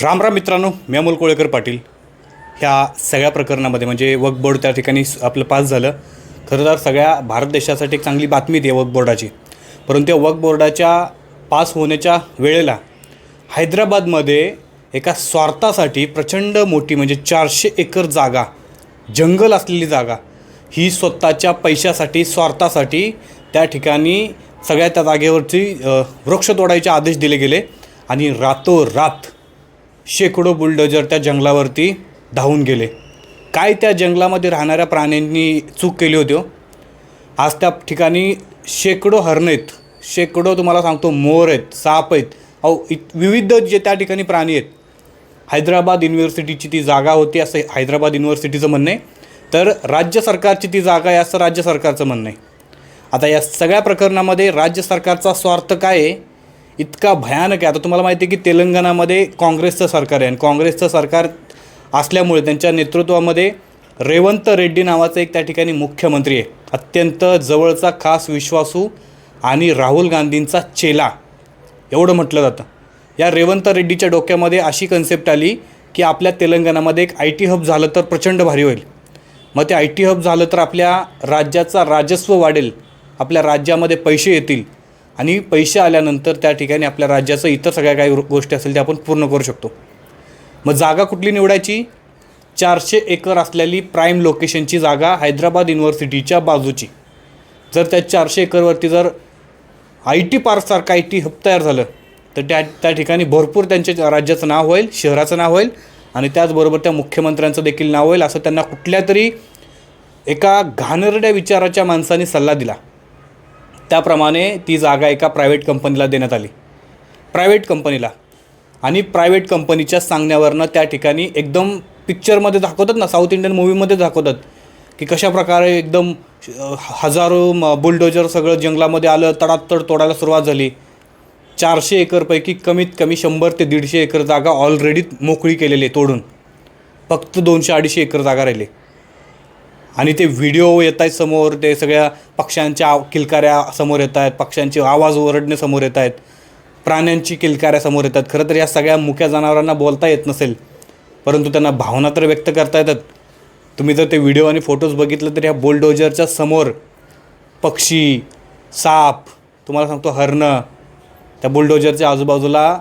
राम राम मित्रांनो मी अमोल कोळेकर पाटील. ह्या सगळ्या प्रकरणामध्ये म्हणजे वकबोर्ड बोर्ड त्या ठिकाणी आपलं पास झालं. खरं तर सगळ्या भारत देशासाठी एक चांगली बातमी ती वकबोर्डाची बोर्डाची परंतु त्या वक्फ बोर्डाच्या पास होण्याच्या वेळेला हैदराबादमध्ये एका स्वार्थासाठी प्रचंड मोठी म्हणजे चारशे एकर जागा जंगल असलेली जागा ही स्वतःच्या पैशासाठी स्वार्थासाठी त्या ठिकाणी सगळ्या त्या जागेवरची वृक्ष तोडायचे आदेश दिले गेले. आणि रातोरात शेकडो बुलडोजर त्या जंगलावरती धावून गेले. काय त्या जंगलामध्ये राहणाऱ्या प्राण्यांनी चूक केली होती हो? आज त्या ठिकाणी शेकडो हरणं आहेत. शेकडो तुम्हाला सांगतो मोर आहेत साप आहेत. अहो इत विविध जे त्या ठिकाणी प्राणी आहेत. हैदराबाद युनिव्हर्सिटीची ती जागा होती असं हैदराबाद युनिव्हर्सिटीचं म्हणणं आहे. तर राज्य सरकारची ती जागा आहे असं राज्य सरकारचं म्हणणं आहे. आता या सगळ्या प्रकरणामध्ये राज्य सरकारचा स्वार्थ काय आहे? इतका भयानक आहे. आता तुम्हाला माहिती आहे की तेलंगणामध्ये काँग्रेसचं सरकार आहे. आणि काँग्रेसचं सरकार असल्यामुळे त्यांच्या नेतृत्वामध्ये रेवंत रेड्डी नावाचा एक त्या ठिकाणी मुख्यमंत्री आहे. अत्यंत जवळचा खास विश्वासू आणि राहुल गांधींचा चेला. एवढं म्हटलं जातं. या रेवंत रेड्डीच्या डोक्यामध्ये अशी कन्सेप्ट आली की आपल्या तेलंगणामध्ये एक आय टी हब झालं तर प्रचंड भारी होईल. मग ते आय टी हब झालं तर आपल्या राज्याचा राजस्व वाढेल. आपल्या राज्यामध्ये पैसे येतील. आणि पैसे आल्यानंतर त्या ठिकाणी आपल्या राज्याचं इतर सगळ्या काही गोष्टी असेल त्या आपण पूर्ण करू शकतो. मग जागा कुठली निवडायची? चारशे एकर असलेली प्राईम लोकेशनची जागा हैदराबाद युनिव्हर्सिटीच्या बाजूची. जर त्या चारशे एकरवरती जर आय टी पार्कसारखं आय टी हब तयार झालं तर त्या त्या ठिकाणी भरपूर त्यांच्या राज्याचं नाव होईल शहराचं नाव होईल आणि त्याचबरोबर त्या मुख्यमंत्र्यांचं देखील नाव होईल असं त्यांना कुठल्या तरी एका घाणेरड्या विचाराच्या माणसाने सल्ला दिला. त्याप्रमाणे ती जागा एका प्रायव्हेट कंपनीला देण्यात आली. प्रायव्हेट कंपनीला आणि प्रायव्हेट कंपनीच्या सांगण्यावरनं त्या ठिकाणी एकदम पिक्चरमध्ये दाखवतात ना साऊथ इंडियन मूवीमध्ये दाखवतात की कशा प्रकारे एकदम हजारो म- बुलडोजर सगळं जंगलामध्ये आलं तडातड तोडायला सुरुवात झाली. चारशे एकरपैकी कमीत कमी शंभर ते दीडशे एकर जागा ऑलरेडी मोकळी केलेली आहे तोडून. फक्त दोनशे अडीचशे एकर जागा राहिली. आणि ते व्हिडिओ येत आहेत समोर ते सगळ्या पक्ष्यांच्या आव- किलकाऱ्या समोर येत आहेत पक्ष्यांचे आवाज ओरडणे समोर येत आहेत प्राण्यांची किलकाऱ्या समोर येतात खरं तर या सगळ्या मुक्या जनावरांना बोलता येत नसेल परंतु त्यांना भावना तर व्यक्त करता येतात. तुम्ही जर ते व्हिडिओ आणि फोटोज बघितलं तर ह्या बुलडोजरच्या समोर पक्षी साप तुम्हाला सांगतो हरणं त्या बुलडोजरच्या आजूबाजूला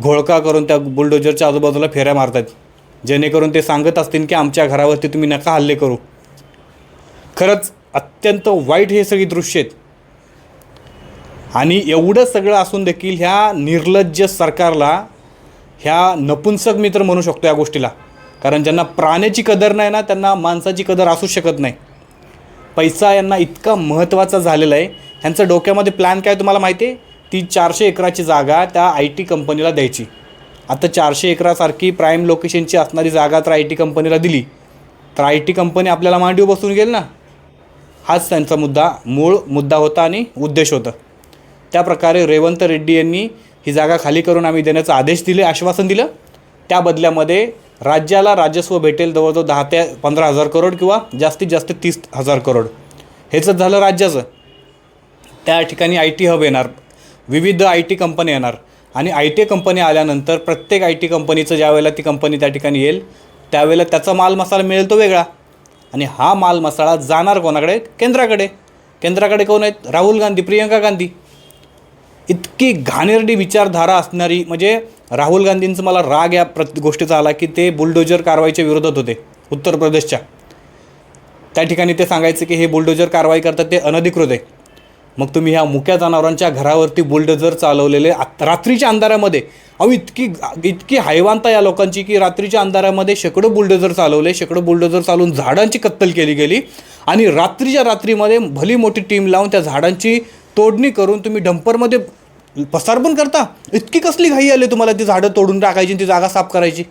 घोळका करून त्या बुलडोजरच्या आजूबाजूला फेऱ्या मारतात जेणेकरून ते सांगत असतील की आमच्या घरावरती तुम्ही नका हल्ले करू. खरंच अत्यंत वाईट हे सगळी दृश्य आहेत. आणि एवढं सगळं असून देखील ह्या निर्लज्ज सरकारला ह्या नपुंसक मित्र म्हणू शकतो या गोष्टीला. कारण ज्यांना प्राण्याची कदर नाही ना त्यांना माणसाची कदर असू शकत नाही. पैसा यांना इतका महत्त्वाचा झालेला आहे. ह्यांचं डोक्यामध्ये प्लॅन काय तुम्हाला माहिती आहे? ती चारशे एकराची जागा त्या आय टी कंपनीला द्यायची. आता चारशे एकरासारखी प्राईम लोकेशनची असणारी जागा तर आय टी कंपनीला दिली. तर आय टी कंपनी आपल्याला मांडीव बसून गेल ना? हाच त्यांचा मुद्दा मूळ मुद्दा होता आणि उद्देश होता. त्या प्रकारे रेवंत रेड्डी यांनी ही जागा खाली करून आम्ही देण्याचा आदेश दिले आश्वासन दिलं. त्या बदल्यामध्ये राज्याला राजस्व भेटेल जवळजवळ दहा ते पंधरा हजार करोड किंवा जास्तीत जास्त तीस हजार करोड. हेच झालं राज्याचं. त्या ठिकाणी आय टी हब येणार. विविध आय टी कंपनी येणार. आणि आय टी कंपनी आल्यानंतर प्रत्येक आय टी कंपनीचं ज्या वेळेला ती कंपनी त्या ठिकाणी येईल त्यावेळेला त्याचा माल मसाला मिळेल तो वेगळा. आणि हा माल मसाला जाणार कोणाकडे? केंद्राकडे. केंद्राकडे कोण आहेत? राहुल गांधी प्रियंका गांधी. इतकी घाणेरडी विचारधारा असणारी म्हणजे राहुल गांधींचं मला राग या प्रत गोष्टीचा आला की ते बुलडोजर कारवाईच्या विरोधात होते उत्तर प्रदेशच्या. त्या ठिकाणी ते सांगायचे की हे बुलडोजर कारवाई करतात ते अनधिकृत आहे. मग तुम्ही ह्या मुक्या जनावरांच्या घरावरती बुलडोजर चालवलेले रात्रीच्या अंधारामध्ये. अहो इतकी इतकी हैवानता या लोकांची की रात्रीच्या अंधारामध्ये शेकडो बुलडोजर चालवले शेकडो बुलडोजर चालवून झाडांची कत्तल केली गेली. आणि रात्रीच्या रात्रीमध्ये भली मोठी टीम लावून त्या झाडांची तोडणी करून तुम्ही डंपरमध्ये पसार पण करता? इतकी कसली घाई आली तुम्हाला ती झाडं तोडून टाकायची आणि ती जागा साफ करायची?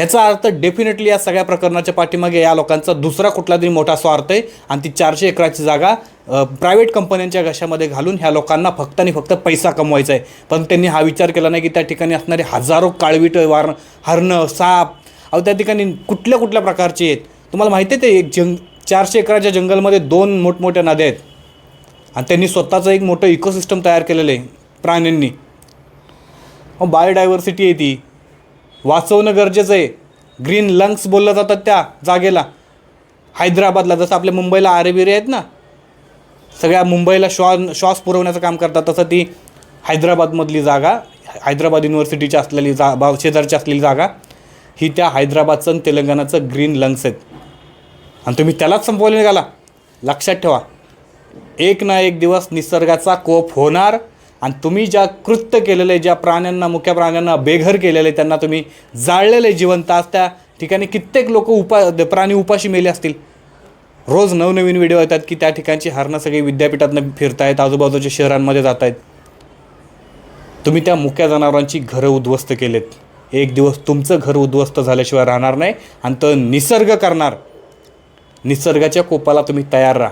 ह्याचा अर्थ डेफिनेटली या सगळ्या प्रकरणाच्या पाठीमागे या लोकांचा दुसरा कुठला तरी मोठा स्वार्थ आहे आणि ती चारशे एकराची जागा प्रायव्हेट कंपन्यांच्या घशामध्ये घालून ह्या लोकांना फक्त आणि फक्त पैसा कमवायचा आहे. पण त्यांनी हा विचार केला नाही की त्या ठिकाणी असणारे हजारो काळवीट वार हरणं साप अहो त्या ठिकाणी कुठल्या कुठल्या प्रकारचे आहेत? तुम्हाला माहिती आहे ते एक जंग चारशे एकराच्या जंगलमध्ये दोन मोठमोठ्या नद्या आहेत. आणि त्यांनी स्वतःचं एक मोठं इकोसिस्टम तयार केलेलं आहे प्राण्यांनी. बायोडायव्हर्सिटी आहे ती. वाचवणं गरजेचं आहे. ग्रीन लंग्स बोललं जातात त्या जागेला. हैदराबादला जसं आपल्या मुंबईला आरेबिरे आहेत ना सगळ्या मुंबईला श्वास श्वास पुरवण्याचं काम करतात तसं ती हैदराबादमधली जागा हैदराबाद युनिव्हर्सिटीची असलेली जा बा शेजारची असलेली जागा ही त्या हैदराबादचं आणि तेलंगणाचं ग्रीन लंग्स आहेत. आणि तुम्ही त्यालाच संपवले निघाला. लक्षात ठेवा. एक ना एक दिवस निसर्गाचा कोप होणार आणि तुम्ही ज्या कृत्य केलेले ज्या प्राण्यांना मुख्य प्राण्यांना बेघर केलेले त्यांना तुम्ही जाळलेले जिवंत आज त्या ठिकाणी कित्येक लोक उपा प्राणी उपाशी मेले असतील. रोज नवनवीन व्हिडिओ येतात की त्या ठिकाणची हरणं सगळी विद्यापीठातनं फिरतायत आजूबाजूच्या शहरांमध्ये जात आहेत तुम्ही त्या मुक्या जनावरांची घरं उद्ध्वस्त केलेत. एक दिवस तुमचं घर उद्ध्वस्त झाल्याशिवाय राहणार नाही आणि तो निसर्ग करणार. निसर्गाच्या कोपाला तुम्ही तयार राहा.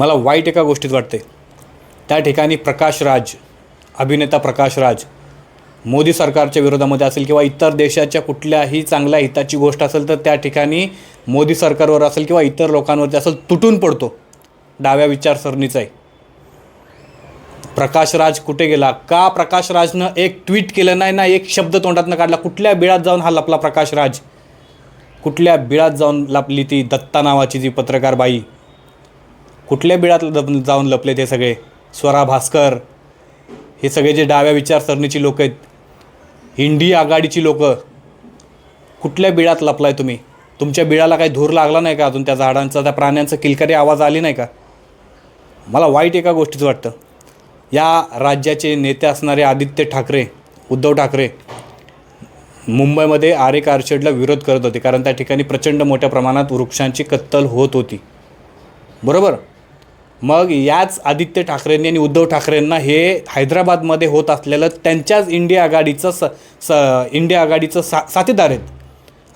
मला वाईट एका गोष्टीत वाटते त्या ठिकाणी प्रकाश राज अभिनेता प्रकाश राज मोदी सरकारच्या विरोधामध्ये असेल किंवा इतर देशाच्या कुठल्याही चांगल्या हिताची गोष्ट असेल तर त्या ठिकाणी मोदी सरकारवर असेल किंवा इतर लोकांवरती असेल तुटून पडतो. डाव्या विचारसरणीचा आहे. प्रकाश राज कुठे गेला? का प्रकाश राजनं एक ट्विट केलं नाही ना एक शब्द तोंडातनं काढला? कुठल्या बिळात जाऊन हा लपला प्रकाश राज कुठल्या बिळात जाऊन लपली ती दत्ता नावाची जी पत्रकार बाई? कुठल्या बिळात लप जाऊन लपले ते सगळे? स्वरा भास्कर हे सगळे जे डाव्या विचारसरणीची लोक आहेत हिंडी आघाडीची लोकं कुठल्या बिळात लपलाय तुम्ही? तुमच्या बिळाला काही धूर लागला नाही का अजून त्या झाडांचा त्या प्राण्यांचा? किलकारी आवाज आली नाही का? मला वाईट एका गोष्टीचं वाटतं. या राज्याचे नेते असणारे आदित्य ठाकरे उद्धव ठाकरे मुंबईमध्ये आरे कारशेडला विरोध करत होते कारण त्या ठिकाणी प्रचंड मोठ्या प्रमाणात वृक्षांची कत्तल होत होती. बरोबर? मग याच आदित्य ठाकरेंनी आणि उद्धव ठाकरेंना हे हैदराबादमध्ये होत असलेलं त्यांच्याच इंडिया आघाडीचं स स इंडिया आघाडीचं सा साथीदार आहेत.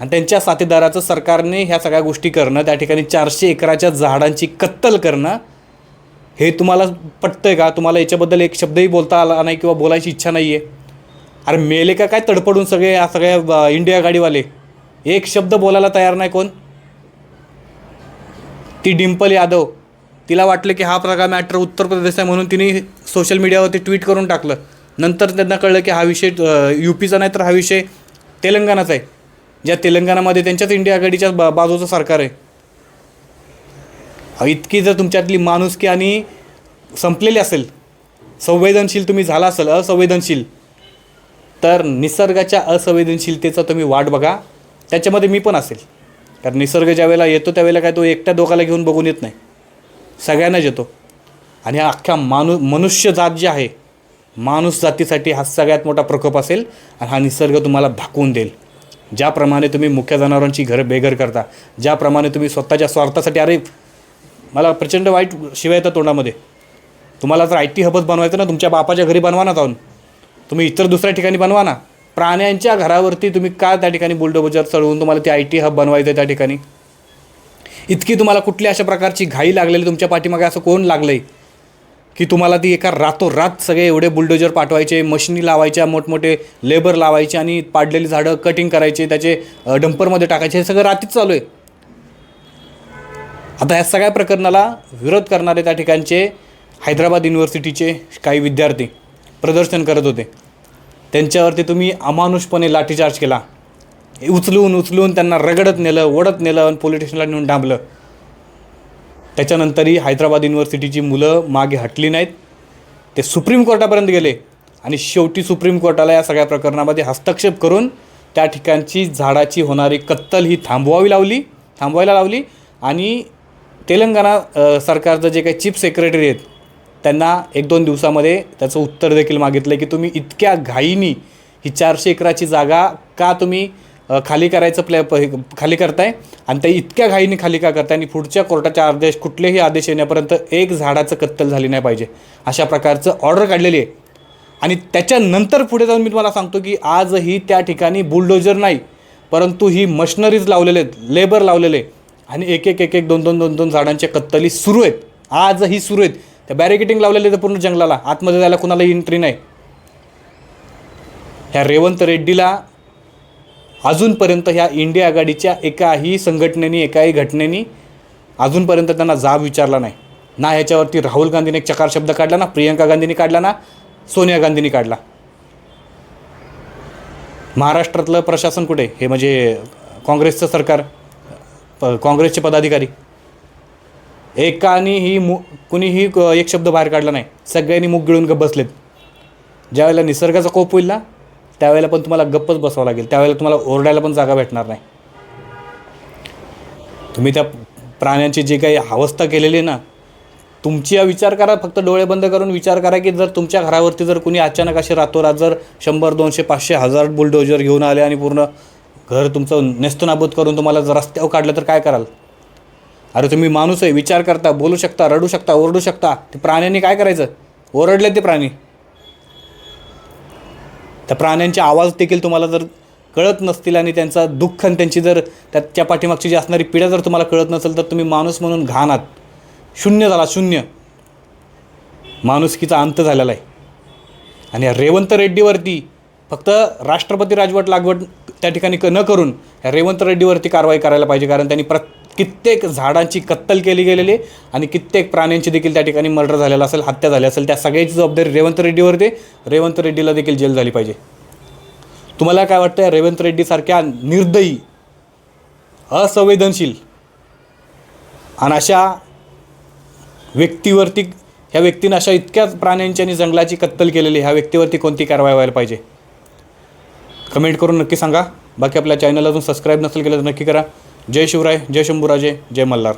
आणि त्यांच्या साथीदाराचं सरकारने ह्या सगळ्या गोष्टी करणं त्या ठिकाणी चारशे एकराच्या झाडांची कत्तल करणं हे तुम्हाला पटतंय का? तुम्हाला याच्याबद्दल एक शब्दही बोलता आला नाही किंवा बोलायची इच्छा नाही आहे अरे मेले का काय तडपडून सगळे या सगळ्या इंडिया गाडीवाले एक शब्द बोलायला तयार नाही कोण? ती डिम्पल यादव. तिला वाटलं की हा प्रकार मॅटर उत्तर प्रदेश आहे म्हणून तिने सोशल मीडियावरती ट्विट करून टाकलं. नंतर त्यांना कळलं की हा विषय यू पीचा नाही तर हा विषय तेलंगणाचा आहे. ज्या तेलंगणामध्ये त्यांच्याच इंडिया आघाडीच्या बा बाजूचं सरकार आहे. इतकी जर तुमच्यातली माणुसकी आणि संपलेली असेल संवेदनशील तुम्ही झाला असेल असंवेदनशील तर निसर्गाच्या असंवेदनशीलतेचा तुम्ही वाट बघा. त्याच्यामध्ये मी पण असेल. कारण निसर्ग ज्यावेळेला येतो त्यावेळेला काय तो एकट्या दोघाला घेऊन बघून येत नाही. सगळ्यांनाच येतो आणि हा अख्ख्या माणू मनुष्य जात जी आहे माणूस जातीसाठी हा सगळ्यात मोठा प्रकोप असेल आणि हा निसर्ग तुम्हाला भाकवून देईल. ज्याप्रमाणे तुम्ही मुख्य जनावरांची घरं बेघर करता ज्याप्रमाणे तुम्ही स्वतःच्या स्वार्थासाठी अरे मला प्रचंड वाईट शिवाय येतं तोंडामध्ये. तुम्हाला जर आय टी हबच बनवायचं ना तुमच्या बापाच्या घरी बनवा ना जाऊन. तुम्ही इतर दुसऱ्या ठिकाणी बनवा ना. प्राण्यांच्या घरावरती तुम्ही का त्या ठिकाणी बुलडोबजर चढवून तुम्हाला ते आय टी हब बनवायचं आहे त्या ठिकाणी? इतकी तुम्हाला कुठली अशा प्रकारची घाई लागलेली तुमच्या पाठीमागे? असं कोण लागलं आहे की तुम्हाला ती एका रातोरात सगळे एवढे बुलडोजर पाठवायचे मशिनी लावायच्या मोठमोठे लेबर लावायचे आणि पाडलेली झाडं कटिंग करायचे त्याचे डंपरमध्ये टाकायचे हे सगळं रात्रीच चालू आहे. आता या सगळ्या प्रकरणाला विरोध करणारे त्या ठिकाणचे हैदराबाद युनिव्हर्सिटीचे काही विद्यार्थी प्रदर्शन करत होते. त्यांच्यावरती तुम्ही अमानुषपणे लाठीचार्ज केला. उचलून उचलून त्यांना रगडत नेलं ओढत नेलं आणि पोलीस स्टेशनला नेऊन डांबलं. त्याच्यानंतरही हैदराबाद युनिव्हर्सिटीची मुलं मागे हटली नाहीत. ते सुप्रीम कोर्टापर्यंत गेले. आणि शेवटी सुप्रीम कोर्टाला या सगळ्या प्रकरणामध्ये हस्तक्षेप करून त्या ठिकाणची झाडाची होणारी कत्तल ही थांबवावी लावली थांबवायला लावली. आणि तेलंगणा सरकारचं जे काही चीफ सेक्रेटरी आहेत त्यांना एक दोन दिवसामध्ये त्याचं उत्तर देखील मागितलं की तुम्ही इतक्या घाईनी ही चारशे एकराची जागा का तुम्ही खाली करायचं प्लॅ प- हे- खाली करताय आणि त्या इतक्या घाईने खाली का करताय आणि पुढच्या कोर्टाच्या आदेश कुठलेही आदेश येण्यापर्यंत एक झाडाचं कत्तल झाली नाही पाहिजे. अशा प्रकारचं ऑर्डर काढलेली आहे. आणि त्याच्यानंतर पुढे जाऊन मी तुम्हाला सांगतो की आजही त्या ठिकाणी बुलडोजर नाही परंतु ही मशनरीज लावलेले आहेत लेबर लावलेले आणि एक एक एक एक दोन दोन दोन दोन झाडांच्या कत्तली सुरू आहेत. आजही सुरू आहेत. त्या बॅरिकेटिंग लावलेले तर पूर्ण जंगलाला. आतमध्ये जायला कुणाला एंट्री नाही. ह्या रेवंत रेड्डीला अजूनपर्यंत ह्या इंडिया आघाडीच्या एकाही संघटनेने एकाही घटनेनी अजूनपर्यंत त्यांना जाब विचारला नाही. ना ह्याच्यावरती राहुल गांधीने एक चकार शब्द काढला ना प्रियंका गांधींनी काढला ना सोनिया गांधींनी काढला. महाराष्ट्रातलं प्रशासन कुठे? हे म्हणजे काँग्रेसचं सरकार प काँग्रेसचे पदाधिकारी. एकानेही मु कुणीही क- एक शब्द बाहेर काढला नाही. सगळ्यांनी मुख गिळून बसलेत. ज्यावेळेला निसर्गाचा कोप होईल ना त्यावेळेला पण तुम्हाला गप्पच बसावं लागेल. त्यावेळेला तुम्हाला ओरडायला पण जागा भेटणार नाही. तुम्ही त्या प्राण्यांची जी काही अवस्था केलेली आहे ना तुमची विचार करा फक्त डोळे बंद करून विचार करा की जर तुमच्या घरावरती जर कुणी अचानक असे रातोरात जर शंभर दोनशे पाचशे हजार बुलडोजर घेऊन आले आणि पूर्ण घर तुमचं नेस्तनाबूत करून तुम्हाला जर रस्त्यावर काढलं तर काय कराल? अरे तुम्ही माणूस आहे विचार करता बोलू शकता रडू शकता ओरडू शकता. ते प्राण्यांनी काय करायचं? ओरडले ते प्राणी. त्या प्राण्यांचे आवाज देखील तुम्हाला जर कळत नसतील आणि त्यांचा दुःख आणि त्यांची जर त्याच्या पाठीमागची जी असणारी पिढ्या जर तुम्हाला कळत नसेल तर तुम्ही माणूस म्हणून घाण आहात. शून्य झाला शून्य. माणुसकीचा अंत झालेला आहे. आणि रेवंत रेड्डीवरती फक्त राष्ट्रपती राजवट लागवड त्या ठिकाणी क न करून या रेवंत रेड्डीवरती कारवाई करायला पाहिजे कारण त्यांनी प्र कित्येक झाडांची कत्तल केली गेलेली आणि कित्येक प्राण्यांची देखील त्या ठिकाणी मर्डर झालेला असेल हत्या झाली असेल त्या सगळ्याची जबाबदारी रेवंत रेड्डीवर दे. रेवंत रेड्डीला देखील जेल झाली पाहिजे. तुम्हाला काय वाटतं रेवंत रेड्डीसारख्या निर्दयी असंवेदनशील आणि अशा व्यक्तीवरती ह्या व्यक्तीनं अशा इतक्याच प्राण्यांची आणि जंगलाची कत्तल केलेली ह्या व्यक्तीवरती कोणती कारवाई व्हायला पाहिजे? कमेंट करून नक्की सांगा. बाकी आपल्या चॅनल अजून सबस्क्राईब नसेल केलं तर नक्की करा. जय शिवराय जय शंभूराजे जय मल्हार.